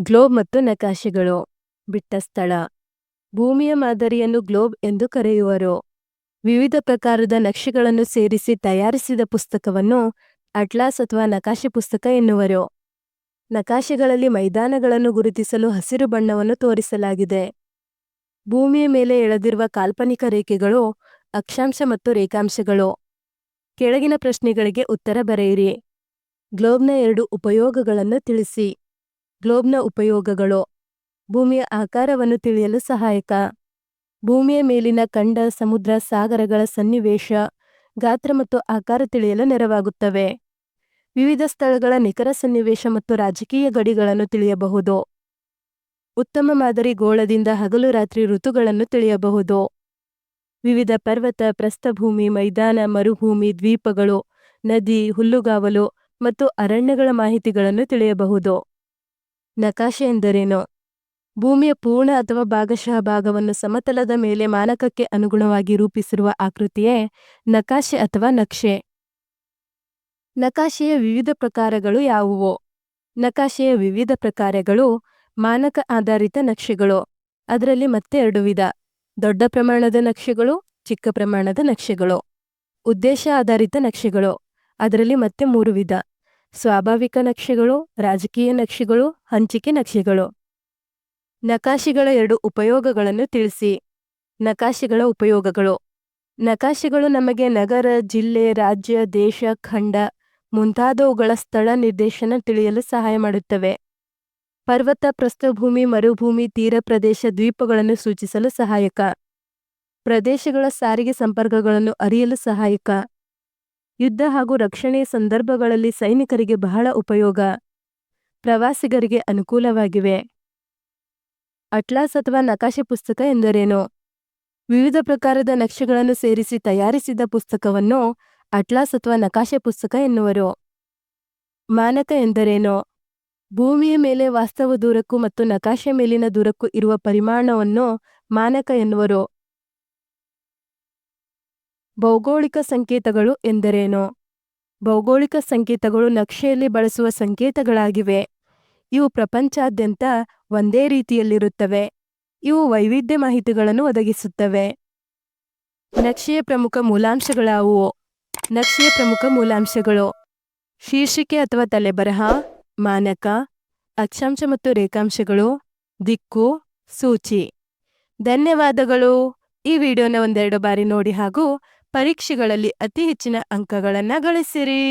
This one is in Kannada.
ಗ್ಲೋಬ್ ಮತ್ತು ನಕಾಶೆಗಳು. ಬಿಟ್ಟ ಸ್ಥಳ. ಭೂಮಿಯ ಮಾದರಿಯನ್ನು ಗ್ಲೋಬ್ ಎಂದು ಕರೆಯುವರು. ವಿವಿಧ ಪ್ರಕಾರದ ನಕ್ಷೆಗಳನ್ನು ಸೇರಿಸಿ ತಯಾರಿಸಿದ ಪುಸ್ತಕವನ್ನು ಅಟ್ಲಾಸ್ ಅಥವಾ ನಕಾಶೆ ಪುಸ್ತಕ ಎನ್ನುವರು. ನಕಾಶೆಗಳಲ್ಲಿ ಮೈದಾನಗಳನ್ನು ಗುರುತಿಸಲು ಹಸಿರು ಬಣ್ಣವನ್ನು ತೋರಿಸಲಾಗಿದೆ. ಭೂಮಿಯ ಮೇಲೆ ಎಳೆದಿರುವ ಕಾಲ್ಪನಿಕ ರೇಖೆಗಳು, ಅಕ್ಷಾಂಶ ಮತ್ತು ರೇಖಾಂಶಗಳು. ಕೆಳಗಿನ ಪ್ರಶ್ನೆಗಳಿಗೆ ಉತ್ತರ ಬರೆಯಿರಿ. ಗ್ಲೋಬ್ನ ಎರಡು ಉಪಯೋಗಗಳನ್ನು ತಿಳಿಸಿ. ಗ್ಲೋಬ್ನ ಉಪಯೋಗಗಳು? ಭೂಮಿಯ ಆಕಾರವನ್ನು ತಿಳಿಯಲು ಸಹಾಯಕ. ಭೂಮಿಯ ಮೇಲಿನ ಖಂಡ, ಸಮುದ್ರ, ಸಾಗರಗಳ ಸನ್ನಿವೇಶ, ಗಾತ್ರ ಮತ್ತು ಆಕಾರ ತಿಳಿಯಲು ನೆರವಾಗುತ್ತವೆ. ವಿವಿಧ ಸ್ಥಳಗಳ ನಿಖರ ಸನ್ನಿವೇಶ ಮತ್ತು ರಾಜಕೀಯ ಗಡಿಗಳನ್ನು ತಿಳಿಯಬಹುದು. ಉತ್ತಮ ಮಾದರಿ ಗೋಳದಿಂದ ಹಗಲು ರಾತ್ರಿ ಋತುಗಳನ್ನು ತಿಳಿಯಬಹುದು. ವಿವಿಧ ಪರ್ವತ, ಪ್ರಸ್ಥಭೂಮಿ, ಮೈದಾನ, ಮರುಭೂಮಿ, ದ್ವೀಪಗಳು, ನದಿ, ಹುಲ್ಲುಗಾವಲು ಮತ್ತು ಅರಣ್ಯಗಳ ಮಾಹಿತಿಗಳನ್ನು ತಿಳಿಯಬಹುದು. ನಕಾಶೆ ಎಂದರೇನು? ಭೂಮಿಯ ಪೂರ್ಣ ಅಥವಾ ಭಾಗಶಃ ಭಾಗವನ್ನು ಸಮತಲದ ಮೇಲೆ ಮಾನಕಕ್ಕೆ ಅನುಗುಣವಾಗಿ ರೂಪಿಸಿರುವ ಆಕೃತಿಯೇ ನಕಾಶೆ ಅಥವಾ ನಕ್ಷೆ. ನಕಾಶೆಯ ವಿವಿಧ ಪ್ರಕಾರಗಳು ಯಾವುವು? ನಕಾಶೆಯ ವಿವಿಧ ಪ್ರಕಾರಗಳು ಮಾನಕ ಆಧಾರಿತ ನಕ್ಷೆಗಳು. ಅದರಲ್ಲಿ ಮತ್ತೆ ಎರಡು ವಿಧ. ದೊಡ್ಡ ಪ್ರಮಾಣದ ನಕ್ಷೆಗಳು, ಚಿಕ್ಕ ಪ್ರಮಾಣದ ನಕ್ಷೆಗಳು. ಉದ್ದೇಶ ಆಧಾರಿತ ನಕ್ಷೆಗಳು. ಅದರಲ್ಲಿ ಮತ್ತೆ ಮೂರು ವಿಧ. ಸ್ವಾಭಾವಿಕ ನಕ್ಷೆಗಳು, ರಾಜಕೀಯ ನಕ್ಷೆಗಳು, ಹಂಚಿಕೆ ನಕ್ಷೆಗಳು. ನಕಾಶೆಗಳ ಎರಡು ಉಪಯೋಗಗಳನ್ನು ತಿಳಿಸಿ. ನಕಾಶೆಗಳ ಉಪಯೋಗಗಳು. ನಕಾಶೆಗಳು ನಮಗೆ ನಗರ, ಜಿಲ್ಲೆ, ರಾಜ್ಯ, ದೇಶ, ಖಂಡ ಮುಂತಾದವುಗಳ ಸ್ಥಳ ನಿರ್ದೇಶನ ತಿಳಿಯಲು ಸಹಾಯ ಮಾಡುತ್ತವೆ. ಪರ್ವತ, ಪ್ರಸ್ಥಭೂಮಿ, ಮರುಭೂಮಿ, ತೀರ ಪ್ರದೇಶ ದ್ವೀಪಗಳನ್ನು ಸೂಚಿಸಲು ಸಹಾಯಕ. ಪ್ರದೇಶಗಳ ಸಾರಿಗೆ ಸಂಪರ್ಕಗಳನ್ನು ಅರಿಯಲು ಸಹಾಯಕ. ಯುದ್ಧ ಹಾಗೂ ರಕ್ಷಣೆಯ ಸಂದರ್ಭಗಳಲ್ಲಿ ಸೈನಿಕರಿಗೆ ಬಹಳ ಉಪಯೋಗ. ಪ್ರವಾಸಿಗರಿಗೆ ಅನುಕೂಲವಾಗಿವೆ. ಅಟ್ಲಾಸ್ ಅಥವಾ ನಕಾಶೆ ಪುಸ್ತಕ ಎಂದರೇನು? ವಿವಿಧ ಪ್ರಕಾರದ ನಕ್ಷೆಗಳನ್ನು ಸೇರಿಸಿ ತಯಾರಿಸಿದ ಪುಸ್ತಕವನ್ನು ಅಟ್ಲಾಸ್ ಅಥವಾ ನಕಾಶೆ ಪುಸ್ತಕ ಎನ್ನುವರು. ಮಾನಕ ಎಂದರೇನು? ಭೂಮಿಯ ಮೇಲೆ ವಾಸ್ತವ ದೂರಕ್ಕೂ ಮತ್ತು ನಕಾಶೆ ಮೇಲಿನ ದೂರಕ್ಕೂ ಇರುವ ಪರಿಮಾಣವನ್ನು ಮಾನಕ ಎನ್ನುವರು. ಭೌಗೋಳಿಕ ಸಂಕೇತಗಳು ಎಂದರೇನು? ಭೌಗೋಳಿಕ ಸಂಕೇತಗಳು ನಕ್ಷೆಯಲ್ಲಿ ಬಳಸುವ ಸಂಕೇತಗಳಾಗಿವೆ. ಇವು ಪ್ರಪಂಚಾದ್ಯಂತ ಒಂದೇ ರೀತಿಯಲ್ಲಿರುತ್ತವೆ. ಇವು ವೈವಿಧ್ಯ ಮಾಹಿತಿಗಳನ್ನು ಒದಗಿಸುತ್ತವೆ. ನಕ್ಷೆಯ ಪ್ರಮುಖ ಮೂಲಾಂಶಗಳಾವುವು? ನಕ್ಷೆಯ ಪ್ರಮುಖ ಮೂಲಾಂಶಗಳು. ಶೀರ್ಷಿಕೆ ಅಥವಾ ತಲೆಬರಹ, ಮಾನಕ, ಅಕ್ಷಾಂಶ ಮತ್ತು ರೇಖಾಂಶಗಳು, ದಿಕ್ಕು, ಸೂಚಿ. ಧನ್ಯವಾದಗಳು. ಈ ವಿಡಿಯೋನ ಒಂದೆರಡು ಬಾರಿ ನೋಡಿ ಹಾಗೂ ಪರೀಕ್ಷೆಗಳಲ್ಲಿ ಅತಿ ಹೆಚ್ಚಿನ ಅಂಕಗಳನ್ನು ಗಳಿಸಿರಿ.